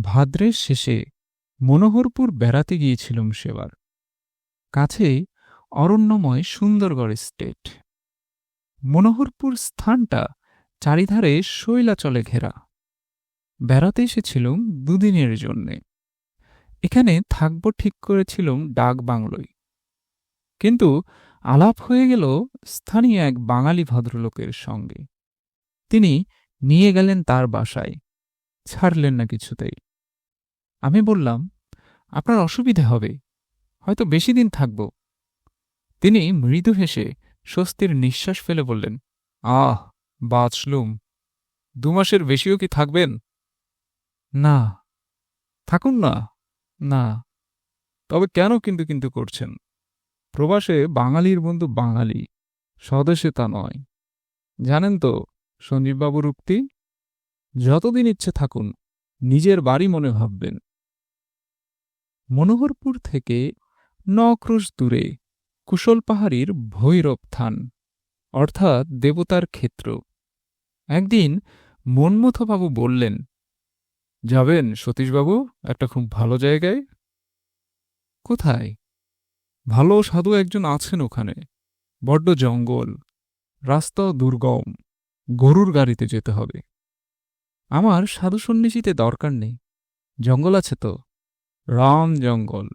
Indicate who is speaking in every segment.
Speaker 1: ভাদ্রের শেষে মনোহরপুর বেড়াতে গিয়েছিলাম সেবার। কাছেই অরণ্যময় সুন্দরগড় স্টেট মনোহরপুর স্থানটা চারিধারে শৈলাচলে ঘেরা। বেড়াতে এসেছিলাম দুদিনের জন্যে। এখানে থাকব ঠিক করেছিলাম ডাক বাংলোয়। কিন্তু আলাপ হয়ে গেল স্থানীয় এক বাঙালি ভদ্রলোকের সঙ্গে। তিনি নিয়ে গেলেন তার বাসায়। ছাড়লেন না কিছুতেই। আমি বললাম, আপনার অসুবিধে হবে, হয়তো বেশি দিন থাকব। তিনি মৃদু হেসে স্বস্তির নিঃশ্বাস ফেলে বললেন, আহ, বাঁচলুম। দু মাসের বেশিও কি থাকবেন? না, থাকুন না না। তবে কেন কিন্তু কিন্তু করছেন? প্রবাসে বাঙালির বন্ধু বাঙালি, স্বদেশে তা নয়। জানেন তো, সঞ্জীববাবুর উক্তি? যতদিন ইচ্ছে থাকুন, নিজের বাড়ি মনে ভাববেন। মনোহরপুর থেকে ন ক্রোশ দূরে কুশল পাহাড়ির ভৈরব থান, অর্থাৎ দেবতার ক্ষেত্র। একদিন মন্মথবাবু বললেন, যাবেন সতীশবাবু, একটা খুব ভালো জায়গায়? কোথায়? ভালো সাধু একজন আছেন ওখানে, বড্ড জঙ্গল, রাস্তা দুর্গম, গরুর গাড়িতে যেতে হবে। আমার সাধু সন্ন্যাসীতে দরকার নেই। জঙ্গল আছে তো? রাম জঙ্গল।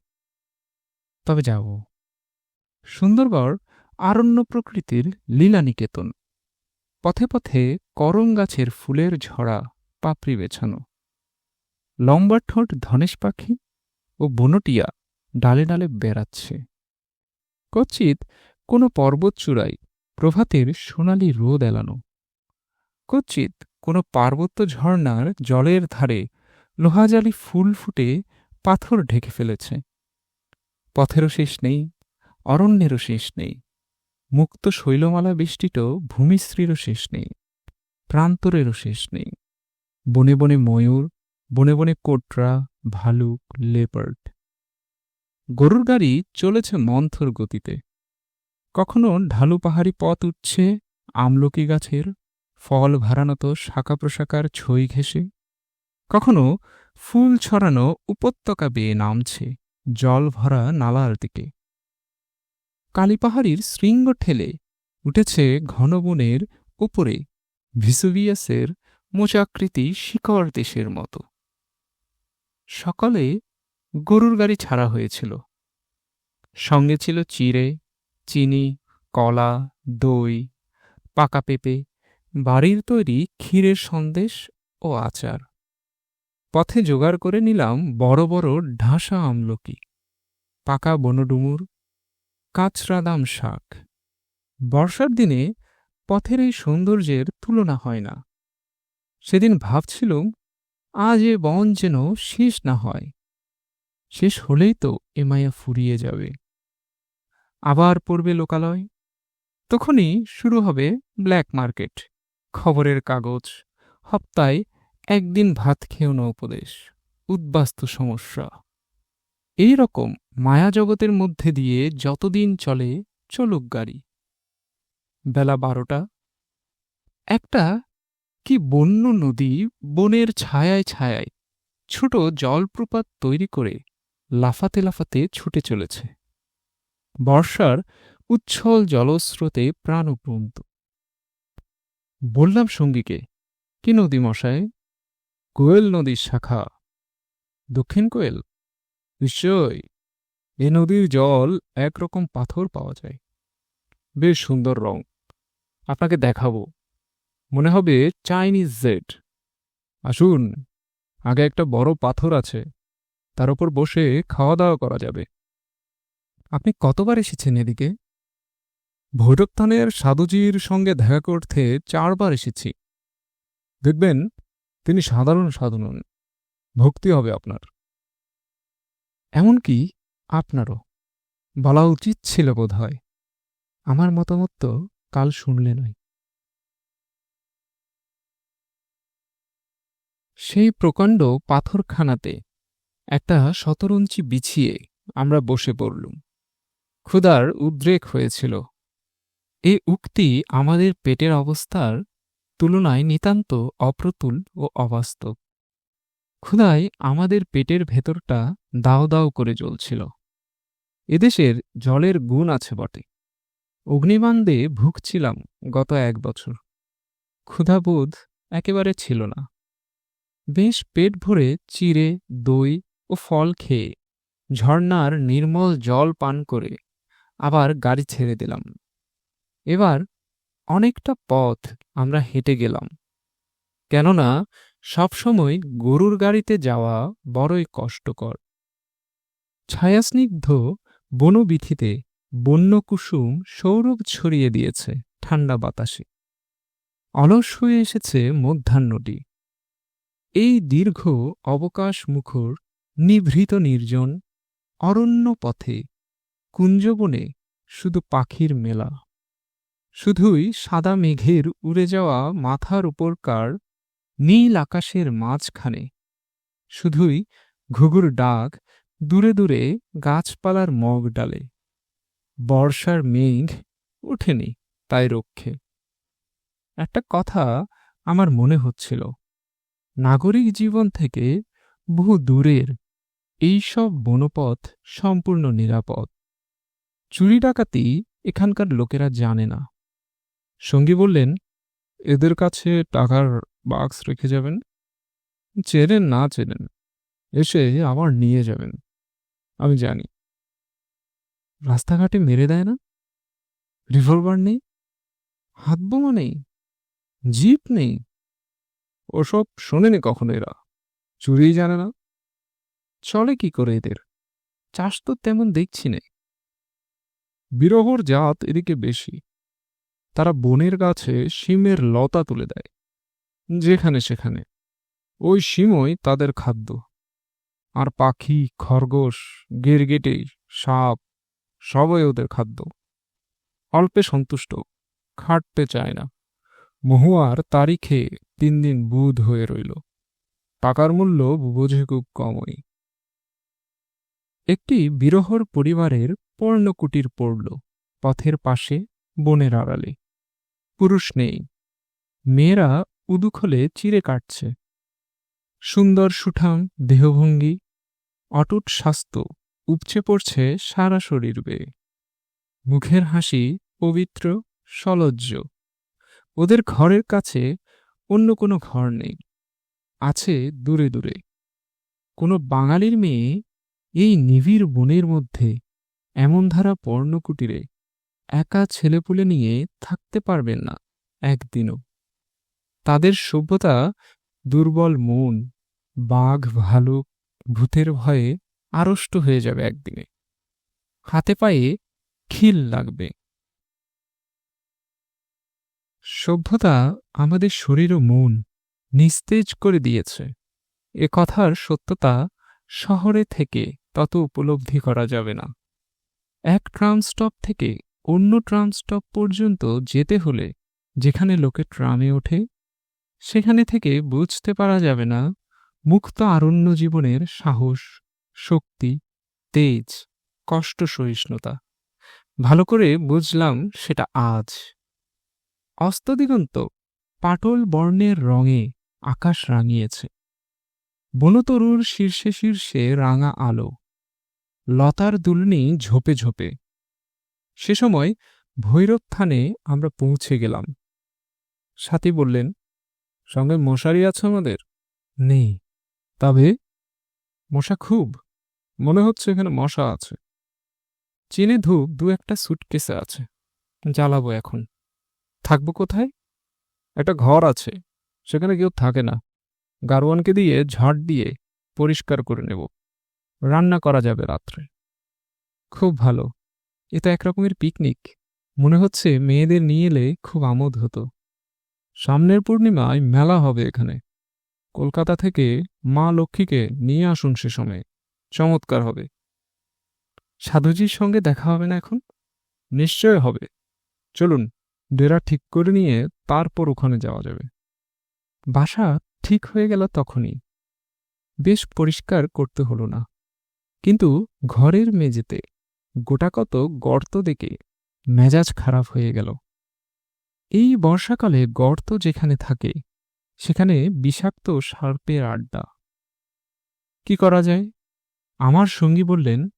Speaker 1: তবে যাব সুন্দরগড় আরণ্য প্রকৃতির লীলানিকেতন। পথে পথে করম গাছের ফুলের ঝরা, পাপড়ি বেছানো। লম্বা ঠোঁট ধনেশ পাখি ও বনটিয়া ডালে ডালে বেড়াচ্ছে। কচিত কোনো পর্বতচূড়ায় প্রভাতের সোনালি রোদ এলানো। কচিত কোনো পার্বত্য ঝর্ণার জলের ধারে লোহাজালি ফুল ফুটে পাথর ঢেকে ফেলেছে। পথেরও শেষ নেই, অরণ্যেরও শেষ নেই, মুক্ত শৈলমালা বেষ্টিত ভূমিশ্রীরও শেষ নেই, প্রান্তরেরও শেষ নেই। বনে বনে ময়ূর, বনে বনে কোটরা, ভালুক, লেপার্ড। গরুর গাড়ি চলেছে মন্থর গতিতে। কখনো ঢালু পাহাড়ি পথ উঠছে আমলকি গাছের ফল ভারানত, শাখা প্রশাখার ছই ঘেঁষে। কখনো ফুল ছড়ানো উপত্যকা বেয়ে নামছে, জল ভরা নালার দিকে। কালীপাহাড়ির শৃঙ্গ ঠেলে উঠেছে ঘন বনের উপরে, ভিসুভিয়াসের মোচাকৃতি শিকড় দেশের মতো। সকালে গরুর গাড়ি ছাড়া হয়েছিল। সঙ্গে ছিল চিড়ে, চিনি, কলা, দই, পাকা পেঁপে বাড়ির তৈরি ক্ষীরের সন্দেশ ও আচার। পথে জোগাড় করে নিলাম বড় বড় ঢাসা আমলকি, পাকা বনডুমুর কাঁচরাদাম শাক। বর্ষার দিনে পথের এই সৌন্দর্যের তুলনা হয় না। সেদিন ভাবছিলুম, আজ এ বন যেন শেষ না হয়। শেষ হলেই তো এ মায়া ফুরিয়ে যাবে। আবার পড়বে লোকালয়। তখনই শুরু হবে ব্ল্যাক মার্কেট। খবরের কাগজ, হপ্তায় একদিন ভাত খেয়েও না উপদেশ, উদ্বাস্তু সমস্যা। এই রকম মায়াজগতের মধ্যে দিয়ে যতদিন চলে, চলুক গাড়ি। বেলা বারোটা। একটা কি বন্য নদী বনের ছায়ায় ছায়ায় ছোট জলপ্রপাত তৈরি করে লাফাতে লাফাতে ছুটে চলেছে। বর্ষার উচ্ছল জলস্রোতে প্রাণপ্রন্ত। বললাম সঙ্গীকে, কি নদী মশায়? কোয়েল নদীর শাখা। দক্ষিণ কোয়েল? নিশ্চয় এ নদীর জল একরকম পাথর পাওয়া যায়। বেশ সুন্দর রং। আপনাকে দেখাবো। মনে হবে চাইনিজ জেড। আসুন, আগে একটা বড় পাথর আছে। তার উপর বসে খাওয়া দাওয়া করা যাবে। আপনি কতবার এসেছেন এদিকে? ভৈরবথানের সাধুজির সঙ্গে দেখা করতে চারবার এসেছি। দেখবেন, তিনি সাধারণ সাধু নন, ভক্তি হবে আপনার। এমনকি আপনারও। বলা উচিত ছিল বোধ হয় আমার মতামত তো কাল শুনলে নয়। সেই প্রকাণ্ড পাথরখানাতে একটা শতরঞ্চি বিছিয়ে আমরা বসে পড়লুম। ক্ষুধার উদ্রেক হয়েছিল। এ উক্তি আমাদের পেটের অবস্থার তুলনায় নিতান্ত অপ্রতুল ও অবাস্তব। ক্ষুধায় আমাদের পেটের ভেতরটা দাও দাও করে জ্বলছিল। এদেশের জলের গুণ আছে বটে। অগ্নিবান্দে ভুগছিলাম গত এক বছর। ক্ষুধাবোধ একেবারে ছিল না। বেশ পেট ভরে চিড়ে, দই ও ফল খেয়ে ঝর্ণার নির্মল জল পান করে আবার গাড়ি ছেড়ে দিলাম। এবার অনেকটা পথ আমরা হেঁটে গেলাম। কেননা সবসময় গরুর গাড়িতে যাওয়া বড়ই কষ্টকর। ছায়াস্নিগ্ধ বনবিথিতে বন্যকুসুম সৌরভ ছড়িয়ে দিয়েছে ঠান্ডা বাতাসে। অলস হয়ে এসেছে মধ্যাহ্নটি এই দীর্ঘ অবকাশ মুখর নিভৃত নির্জন অরণ্য পথে কুঞ্জবনে শুধু পাখির মেলা। শুধুই সাদা মেঘের উড়ে যাওয়া মাথার উপরকার নীল আকাশের মাঝখানে। শুধুই ঘুঘুর ডাক দূরে দূরে গাছপালার মগ ডালে। বর্ষার মেঘ ওঠেনি তাই রক্ষে। একটা কথা আমার মনে হচ্ছিল, নাগরিক জীবন থেকে বহু দূরের এই সব বনপথ সম্পূর্ণ নিরাপদ। চুরি ডাকাতি এখানকার লোকেরা জানে না। সঙ্গী বললেন, এদের কাছে টাকার বাক্স রেখে যাবেন। চেনেন না চেনেন, এসে আবার নিয়ে যাবেন। আমি জানি। রাস্তাঘাটে মেরে দেয় না? রিভলভার নেই? হাতবোমা নেই? জিপ নেই? ওসব শোনেনি কখনো এরা? চুরিই জানে না? চলে কি করে এদের? চাষ তো তেমন দেখছি নে বিরহর জাত এদিকে বেশি। তারা বনের গাছে শিমের লতা তুলে দেয়, যেখানে সেখানে। ওই শিমই তাদের খাদ্য। আর পাখি, খরগোশ, গিরগিটি, সাপ, সবই ওদের খাদ্য। অল্পে সন্তুষ্ট, খাটতে চায় না। মহুয়ার তারিখে তিন দিন বুধ হয়ে রইল। টাকার মূল্য বোঝে খুব কমই। একটি বিরহর পরিবারের পর্ণকুটির পড়ল, পথের পাশে বনের আড়ালে। পুরুষ নেই। মেয়েরা উদুখলে চিরে কাটছে। সুন্দর সুঠাম দেহভঙ্গি, অটুট স্বাস্থ্য, উপচে পড়ছে সারা শরীর বেয়ে। মুখের হাসি পবিত্র, সলজ্জ। ওদের ঘরের কাছে অন্য কোনো ঘর নেই। আছে দূরে দূরে। কোনো বাঙালির মেয়ে এই নিবিড় বনের মধ্যে এমন ধারা পর্ণকুটিরে একা ছেলেপুলে নিয়ে থাকতে পারবেন না একদিনও। তাদের সভ্যতা দুর্বল মন, বাঘ ভালুক ভূতের ভয়ে আড়ষ্ট হয়ে যাবে একদিনে। হাতে পায়ে খিল লাগবে। সভ্যতা আমাদের শরীর ও মন নিস্তেজ করে দিয়েছে। এ কথার সত্যতা শহরে থেকে তত উপলব্ধি করা যাবে না। এক ট্রাম স্টপ থেকে অন্য ট্রাম স্টপ পর্যন্ত যেতে হলে যেখানে লোকে ট্রামে ওঠে, সেখানে থেকে বুঝতে পারা যাবে না মুক্ত আরণ্য জীবনের সাহস, শক্তি, তেজ, কষ্ট সহিষ্ণুতা। ভালো করে বুঝলাম সেটা আজ। অস্তদিগন্ত পাটল বর্ণের রঙে আকাশ রাঙিয়েছে। বনতরুর শীর্ষে শীর্ষে রাঙা আলো। লতার দুলনি ঝোপে ঝোপে। সে সময় ভৈরব থানে আমরা পৌঁছে গেলাম। সাথী বললেন, সঙ্গে মশারি আছে আমাদের? নেই। তবে? মশা খুব। মনে হচ্ছে এখানে মশা আছে। চিনে ধূপ দু একটা সুটকেসে আছে। জ্বালাবো এখন। থাকব কোথায়? একটা ঘর আছে। সেখানে কেউ থাকে না। গারোয়ানকে দিয়ে ঝাড় দিয়ে পরিষ্কার করে নেব। রান্না করা যাবে রাত্রে। খুব ভালো। এ তো একরকমের পিকনিক। মনে হচ্ছে মেয়েদের নিয়ে এলে খুব আমোদ হতো। সামনের পূর্ণিমায় মেলা হবে এখানে। কলকাতা থেকে মা লক্ষ্মীকে নিয়ে আসুন সে সময়ে। চমৎকার হবে। সাধুজির সঙ্গে দেখা হবে না এখন? নিশ্চয় হবে। চলুন, ডেরা ঠিক করে নিয়ে তারপর ওখানে যাওয়া যাবে। বাসা ঠিক হয়ে গেল তখনই। বেশ পরিষ্কার করতে হলো না। কিন্তু ঘরের মেঝেতে গোটাকত গর্ত দেখে মেজাজ খারাপ হয়ে গেল। এই বর্ষাকালে গর্ত যেখানে থাকে, সেখানে বিষাক্ত সার্পের আড্ডা। কি করা যায়? আমার সঙ্গী বললেন,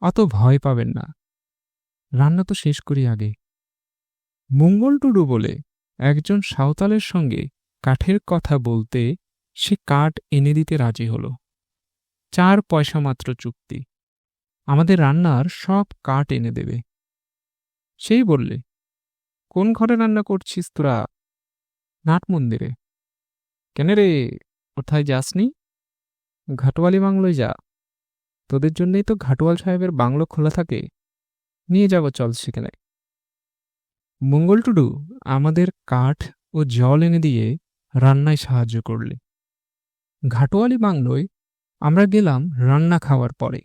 Speaker 1: অত ভয় পাবেন না। রান্না তো শেষ করি আগে। মঙ্গল টুডু বলে একজন সাঁওতালের সঙ্গে কাঠের কথা বলতে সে কাঠ এনে দিতে রাজি হল। চার পয়সা মাত্র চুক্তি। আমাদের রান্নার সব কাঠ এনে দেবে। সেই বললে, কোন ঘরে রান্না করছিস তোরা? নাট মন্দিরে। কেন রে, কোথায় যাসনি? ঘাটোয়ালি বাংলোয় যা। তোদের জন্যই তো ঘাটোয়াল সাহেবের বাংলো খোলা থাকে। নিয়ে যাব চল সেখানে। মঙ্গল টুডু আমাদের কাঠ ও জল এনে দিয়ে রান্নায় সাহায্য করলে। ঘাটোয়ালি বাংলোয় আমরা গেলাম রান্না খাওয়ার পরে।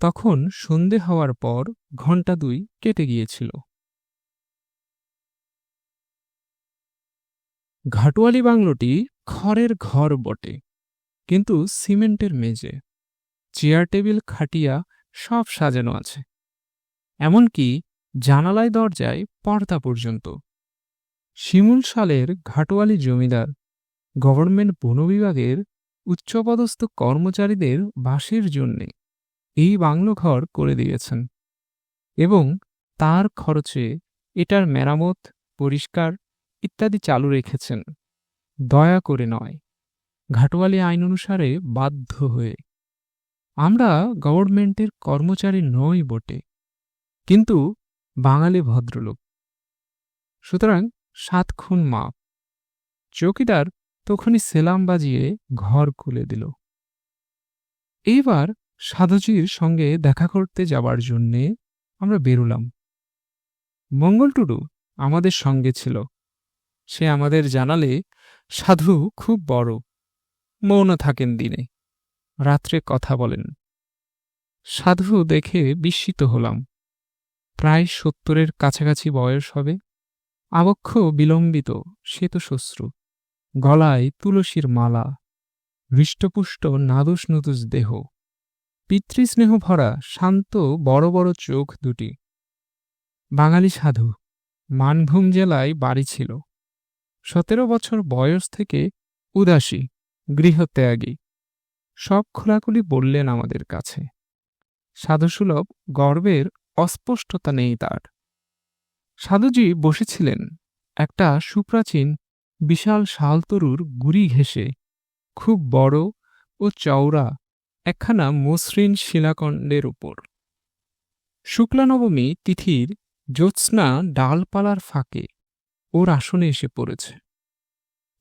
Speaker 1: তখন সন্ধে হওয়ার পর ঘণ্টা দুই কেটে গিয়েছিল। ঘাটোয়ালি বাংলোটি খড়ের ঘর বটে, কিন্তু সিমেন্টের মেঝে। চেয়ার টেবিল খাটিয়া সব সাজানো আছে, এমনকি জানালায় দরজায় পর্দা পর্যন্ত। শিমুল সালের ঘাটোয়ালি জমিদার, গভর্নমেন্ট বন বিভাগের উচ্চপদস্থ কর্মচারীদের বাসের জন্যে। এই বাংলো ঘর করে দিয়েছেন। এবং তার খরচে এটার মেরামত, পরিষ্কার ইত্যাদি চালু রেখেছেন। দয়া করে নয়, ঘাটোয়ালি আইন অনুসারে বাধ্য হয়ে। আমরা গভর্নমেন্টের কর্মচারী নই বটে, কিন্তু বাঙালি ভদ্রলোক। সুতরাং সাত খুন মাপ। চৌকিদার তখনই সেলাম বাজিয়ে ঘর খুলে দিল। এইবার সাধুজির সঙ্গে দেখা করতে যাবার জন্যে আমরা বেরুলাম। মঙ্গল টুডু আমাদের সঙ্গে ছিল। সে আমাদের জানালে, সাধু খুব বড়, মৌন থাকেন দিনে। রাত্রে কথা বলেন। সাধু দেখে বিস্মিত হলাম। প্রায় সত্তরের কাছাকাছি বয়স হবে। আবক্ষ বিলম্বিত শ্বেতশ্মশ্রু গলায় তুলসীর মালা। হৃষ্টপুষ্ট নাদুস নুদুস দেহ। পিতৃস্নেহ ভরা, শান্ত, বড় বড় চোখ দুটি। বাঙালি সাধু, মানভূম জেলায় বাড়ি ছিল। সতেরো বছর বয়স থেকে উদাসী, গৃহত্যাগী। সব খোলাখুলি বললেন আমাদের কাছে। সাধুসুলভ গর্বের অস্পষ্টতা নেই তার। সাধুজি বসেছিলেন একটা সুপ্রাচীন, বিশাল শালতরুর গুড়ি ঘেঁষে, খুব বড় ও চওড়া একখানা মসৃণ শিলাখণ্ডের উপর। শুক্লানবমী তিথির জ্যোৎস্না ডালপালার ফাঁকে ওর আসনে এসে পড়েছে।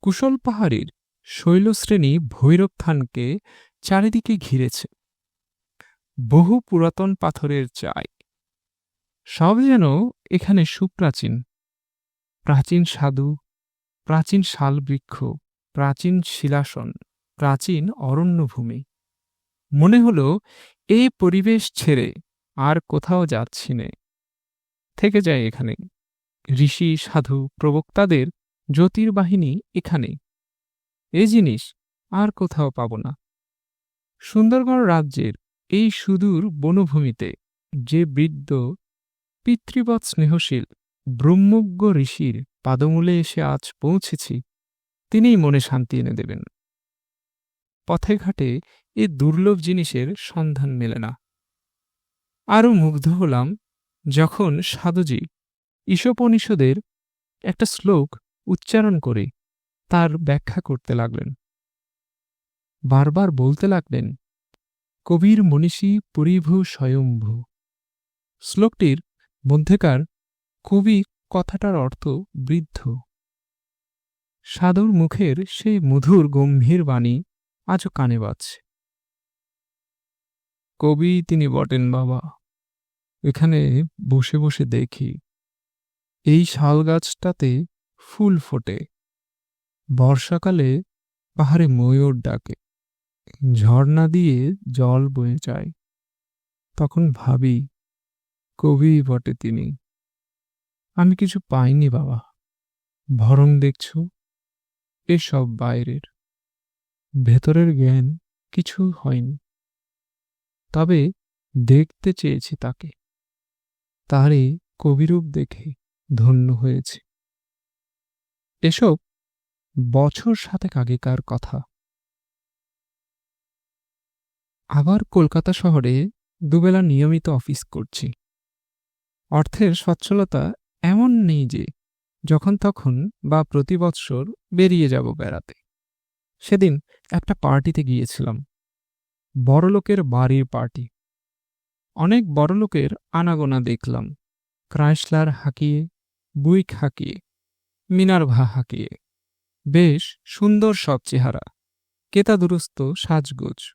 Speaker 1: কুশল পাহাড়ির শৈলশ্রেণী ভৈরবথানকে চারিদিকে ঘিরেছে। বহু পুরাতন পাথরের চাই। সব যেন এখানে সুপ্রাচীন। প্রাচীন সাধু, প্রাচীন শালবৃক্ষ, প্রাচীন শিলাসন, প্রাচীন অরণ্যভূমি। মনে হল, এই পরিবেশ ছেড়ে আর কোথাও যাচ্ছি নে। থেকে যায় এখানে। ঋষি, সাধু, প্রবক্তাদের জ্যোতির্বাহিনী এখানে। এ জিনিস আর কোথাও পাব না। সুন্দরগড় রাজ্যের এই সুদূর বনভূমিতে যে বৃদ্ধ, পিতৃবৎ স্নেহশীল, ব্রহ্মজ্ঞ ঋষির পাদমূলে এসে আজ পৌঁছেছি, তিনিই মনে শান্তি এনে দেবেন। পথে ঘাটে এ দুর্লভ জিনিসের সন্ধান মেলে না। আরও মুগ্ধ হলাম যখন সাধুজি ঈশোপনিষদের একটা শ্লোক উচ্চারণ করে তার ব্যাখ্যা করতে লাগলেন। বারবার বলতে লাগলেন, কবির মনীষী পরিভু স্বয়ম্ভু। শ্লোকটির মধ্যেকার কবি কথাটার অর্থ বৃদ্ধ। সাধুর মুখের সেই মধুর গম্ভীর বাণী আজও কানে বাজছে। কবি তিনি বটেন, বাবা। এখানে বসে বসে দেখি, এই শাল গাছটাতে ফুল ফোটে। বর্ষাকালে পাহাড়ে ময়ূর ডাকে, ঝর্ণা দিয়ে জল বয়ে যায়। তখন ভাবি, কবি বটে তিনি। আমি কিছু পাইনি, বাবা। ভরং দেখছ, এসব বাইরের। ভেতরের জ্ঞান কিছু হয়নি। তবে দেখতে চেয়েছি তাকে। তারে কবিরূপ দেখে ধন্য হয়েছে। এসব বছর সাতেক আগেকার কথা। আবার কলকাতা শহরে দুবেলা নিয়মিত অফিস করছি। অর্থের সচ্ছলতা এমন নেই যে যখন তখন বা প্রতি বৎসর বেরিয়ে যাব বেড়াতে। সেদিন একটা পার্টিতে গিয়েছিলাম। বড়লোকের বাড়ির পার্টি। অনেক বড়লোকের আনাগোনা দেখলাম। ক্রাইসলার হাঁকিয়ে, বুইক হাঁকিয়ে, মিনারভা হাঁকিয়ে। বেশ সুন্দর সব চেহারা। কেতাদুরস্ত সাজগোজ।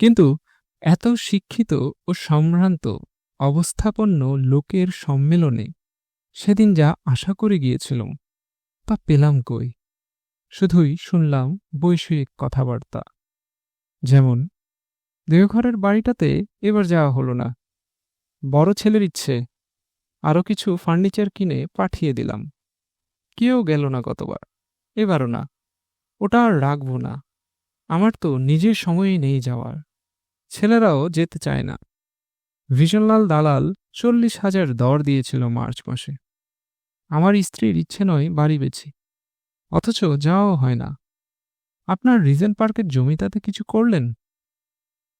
Speaker 1: কিন্তু এত শিক্ষিত ও সম্ভ্রান্ত, অবস্থাপন্ন লোকের সম্মেলনে সেদিন যা আশা করে গিয়েছিলাম, তা পেলাম কই? শুধুই শুনলাম বৈষয়িক কথাবার্তা। যেমন, দেওঘরের বাড়িটাতে এবার যাওয়া হলো না। বড় ছেলের ইচ্ছে, আরও কিছু ফার্নিচার কিনে পাঠিয়ে দিলাম। কেউ গেল না গতবার, এবারও না। ওটা আর রাখব না। আমার তো নিজের সময়ই নেই যাওয়ার। ছেলেরাও যেতে চায় না। ভীষণলাল দালাল চল্লিশ হাজার দর দিয়েছিল মার্চ মাসে। আমার স্ত্রীর ইচ্ছে নয় বাড়ি বেছি অথচ যাওয়াও হয় না। আপনার রিজেন্ট পার্কের জমিটাতে কিছু করলেন?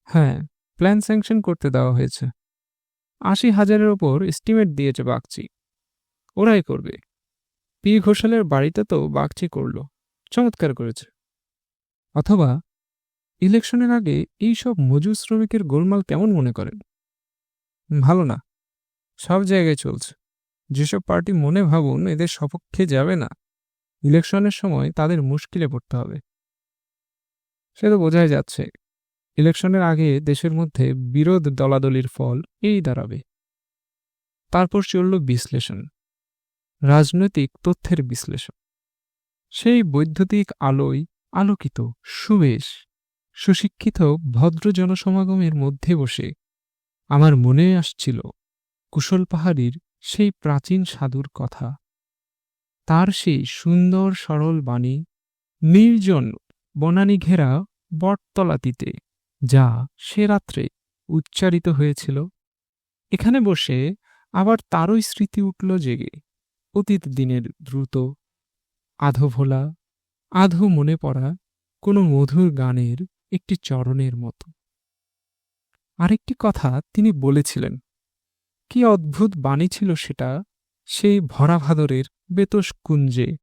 Speaker 1: হ্যাঁ প্ল্যান স্যাংশন করতে দেওয়া হয়েছে। আশি হাজারের ওপর এস্টিমেট দিয়েছে বাগচি। ওরাই করবে। পি ঘোষালের বাড়িতে তো বাগচি করল। চমৎকার করেছে। অথবা, ইলেকশনের আগে এই সব মজুর শ্রমিকের গোলমাল কেমন মনে করেন? ভালো না। সব জায়গায় চলছে। যেসব পার্টি মনে ভাবুন, এদের সপক্ষে যাবে না। ইলেকশনের সময় তাদের মুশকিলে পড়তে হবে। সে তো বোঝাই যাচ্ছে, ইলেকশনের আগে দেশের মধ্যে বিরোধ দলাদলির ফল এই দাঁড়াবে। তারপর চলল বিশ্লেষণ, রাজনৈতিক তথ্যের বিশ্লেষণ। সেই বৈদ্যুতিক আলোয় আলোকিত সুবেশ, সুশিক্ষিত ভদ্র জনসমাগমের মধ্যে বসে আমার মনে আসছিল, কুশল পাহাড়ির সেই প্রাচীন সাধুর কথা। তার সেই সুন্দর সরল বাণী নির্জন বনানী ঘেরা বটতলাতিতে যা সে রাত্রে উচ্চারিত হয়েছিল। এখানে বসে আবার তারই স্মৃতি উঠল জেগে অতীত দিনের দ্রুত, আধো ভোলা, আধো মনে পড়া কোনো মধুর গানের একটি চরণের মতো। আরেকটি কথা তিনি বলেছিলেন, কি অদ্ভুত বাণী ছিল সেটা সেই ভরা ভাদরের বেতস কুঞ্জে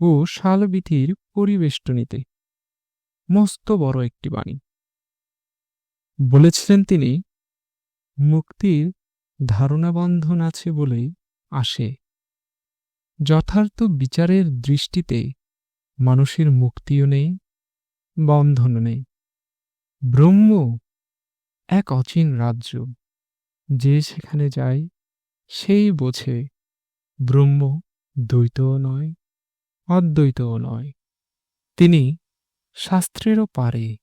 Speaker 1: ও শালবিটির পরিবেষ্টনীতে। মস্ত বড় একটি বাণী। বলেছিলেন তিনি, মুক্তির ধারণাবন্ধন আছে বলেই আসে। যথার্থ বিচারের দৃষ্টিতে মানুষের মুক্তিও নেই বন্ধন নেই। ব্রহ্ম এক অচিন রাজ্য, যে সেখানে যায় সেই বোঝে ব্রহ্ম দ্বৈতও নয়, অদ্বৈতও নয়। তিনি শাস্ত্রেরও পারে,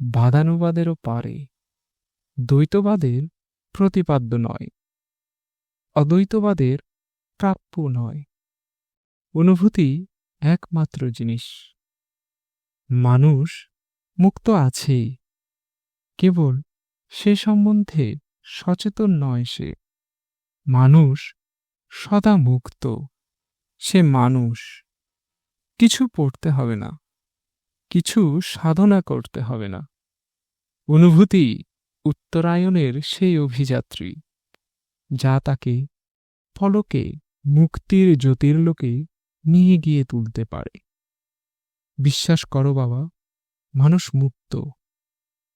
Speaker 1: বাদানুবাদেরও পারে। দ্বৈতবাদের প্রতিপাদ্য নয়, অদ্বৈতবাদের প্রাপ্য নয়। অনুভূতি একমাত্র জিনিস। মানুষ মুক্ত আছেই কেবল সে সম্বন্ধে সচেতন নয় সে। মানুষ সদা মুক্ত। সে মানুষ। কিছু পড়তে হবে না। কিছু সাধনা করতে হবে না। অনুভূতি উত্তরায়ণের সেই অভিযাত্রী, যা তাকে পলকে মুক্তির জ্যোতির্লোকে নিয়ে গিয়ে তুলতে পারে। বিশ্বাস করো বাবা, মানুষ মুক্ত।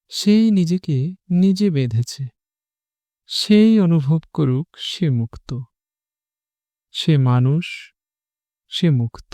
Speaker 1: সেই নিজেকে নিজে বেঁধেছে। সেই অনুভব করুক সে মুক্ত। সে মানুষ সে মুক্ত।